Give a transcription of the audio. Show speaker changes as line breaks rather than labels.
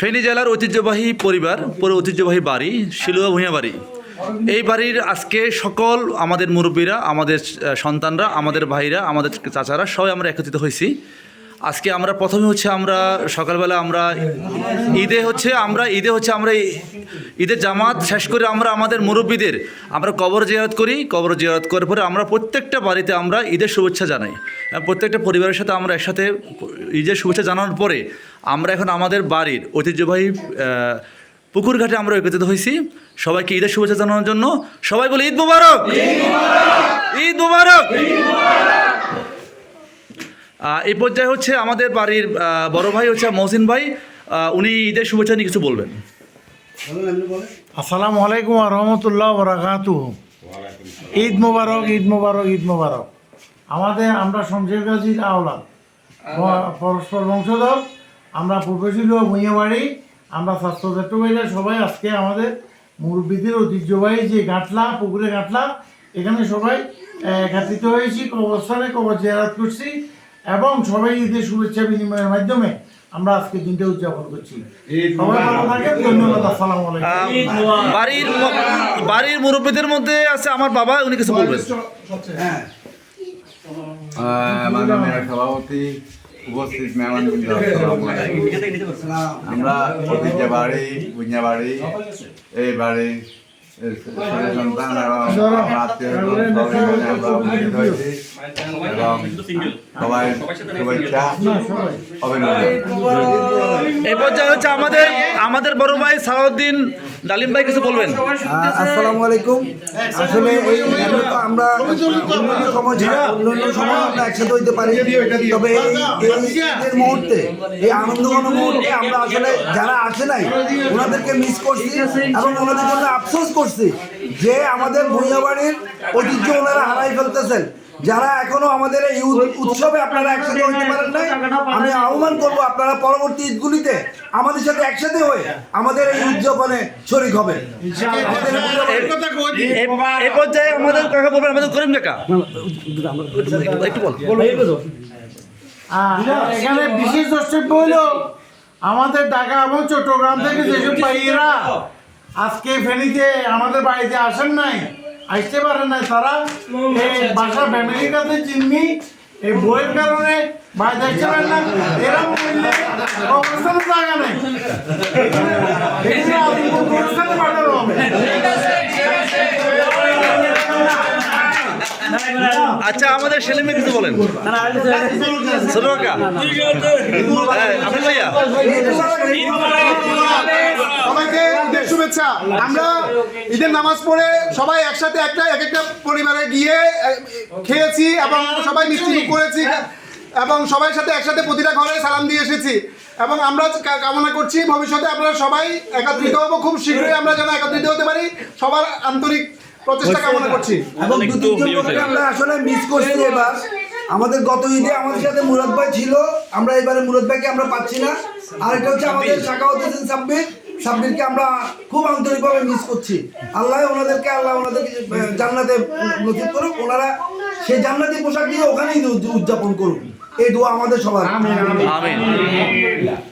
ফেনী জেলার ঐতিহ্যবাহী পরিবার, পরে ঐতিহ্যবাহী বাড়ি, শিলুয়া ভূঁইয়া বাড়ি। এই বাড়ির আজকে সকল আমাদের মুরব্বীরা, আমাদের সন্তানরা, আমাদের ভাইরা, আমাদের চাচারা সবাই আমরা একত্রিত হয়েছি। আজকে আমরা প্রথমে হচ্ছে আমরা সকালবেলা আমরা ঈদে হচ্ছে আমরা ঈদে হচ্ছে আমরা ঈদের জামাত শেষ করে আমরা আমাদের মুরব্বীদের আমরা কবর জিয়ারত করি কবর জিয়ারত করার পরে আমরা প্রত্যেকটা বাড়িতে আমরা ঈদের শুভেচ্ছা জানাই। প্রত্যেকটা পরিবারের সাথে আমরা একসাথে ঈদের শুভেচ্ছা জানানোর পরে আমরা এখন আমাদের বাড়ির ঐতিহ্যবাহী পুকুর ঘাটে আমরা একত্রিত হয়েছি। সবাইকে ঈদের শুভেচ্ছা জানানোর জন্য সবাই বলে ঈদ মুবারক! ঈদ মুবারক! এই পর্যায়ে হচ্ছে আমাদের বাড়ির বড় ভাই হচ্ছে মহসিন ভাই। উনি ঈদের শুভেচ্ছা নিয়ে কিছু বলবেন।
আসসালামু আলাইকুম রহমতুল্লাহ বরাকাতু ঈদ মোবারক ঈদ মোবারক ঈদ মোবারক। আমাদের, আমরা শমশের গাজীর আওলা পরস্পর বংশধর। আমরা ভুঁইয়া বাড়ি। আমরা স্বাস্থ্য ভাইরা সবাই আজকে আমাদের মুরব্বীদের ঐতিহ্যবাহী যে গাঁটলা পুকুরে গাঁটলা এখানে সবাই একত্রিত হয়েছি, কবরস্থানে কবর জিয়ারাত করছি। এবং সবাই ঈদের শুভেচ্ছা বিনিময়ের মাধ্যমে আমরা আজকে দিনটা উদযাপন করছি। সবাই ধন্যবাদ আসসালামু
বাড়ির বাড়ির মুরব্বীদের মধ্যে আছে আমার বাবা উনি কিছু বলবেন।
সভাপতি উপস্থিত মেহমানবৃন্দ আমরা ঐতিহ্য বাড়ি বুঝা বাড়ি এই বাড়ি
এই পর্যায়ে হচ্ছে আমাদের আমাদের বড় ভাই সালাউদ্দিন ডালিম ভাই কিছু বলবেন?
আসসালামু আলাইকুম। আসলে এই তো আমরা অন্যান্য সময় আমরা একসাথে হইতে পারি। তবে এই মুহূর্তে, এই আনন্দঘন মুহূর্তে আমরা আসলে যারা আসে নাই, ওনাদেরকে মিস করছি এবং ওনাদের জন্য আফসোস করছি যে আমাদের ভূঁইয়াবাড়ির ঐতিহ্য ওনারা হারাই ফেলতেছেন। যারা এখনও আমাদের এই উৎ- উৎসবে আপনারা একসাথে হইতে পারেন নাই আমি আহ্বান করব আপনারা পরবর্তী ঈদগুলিতে আমাদের সাথে একসাথে হয়ে আমাদের এই উদযাপনে শরিক হবেন। আমাদের
পর্যায়ে কাকা বলবেন আমাদের করিম কাকা একটু বল।
এখানে বিশেষ দ্রষ্টব্য হইল আমাদের ঢাকা এবং চট্টগ্রাম থেকে যেসব ভাইয়েরা আজকে ফেনীতে আমাদের বাড়িতে আসেন নাই আসতে পারেন নাই তারা। এই বাসা ফ্যামিলির কাছে চিননি এই বইয়ের কারণে ভাই দেখতে পারেন না। এরকম করলে অবস্থানে জায়গা নেই। এখানে পাঠানো হবে।
আচ্ছা আমাদের সেলিম ভাই কিছু বলেন। ছোট কাকা। হ্যাঁ, আপনি ভাইয়া?
শুভেচ্ছা। আমরা ঈদের নামাজ পড়ে সবাই একসাথে একটা এক একটা পরিবারে গিয়ে খেয়েছি এবং সবাই মিষ্টি করেছি এবং সবাই সাথে একসাথে প্রতিটা ঘরে সালাম দিয়ে এসেছি। এবং আমরা কামনা করছি ভবিষ্যতে আপনারা সবাই একত্রিত হব খুব শীঘ্রই আমরা যেন একত্রিত হতে পারি। সবার আন্তরিক প্রচেষ্টা কামনা করছি।
এবং দু তিনজন আমরা আসলে মিস করছি এবার। আমাদের গত ঈদে আমাদের সাথে মুরাদ ভাই ছিল আমরা এবারে মুরাদ ভাইকে আমরা পাচ্ছি না। আরেকটা হচ্ছে আমাদের শাখা হোসেন সাব্বির সাব্বিরকে আমরা খুব আন্তরিকভাবে মিস করছি। আল্লাহ ওনাদেরকে আল্লাহ ওনাদেরকে জান্নাতে নসিব করুক ওনারা সেই জান্নাতি পোশাক দিয়ে ওখানেই উদযাপন করুক। এই দোয়া আমাদের সবার।
আমিন।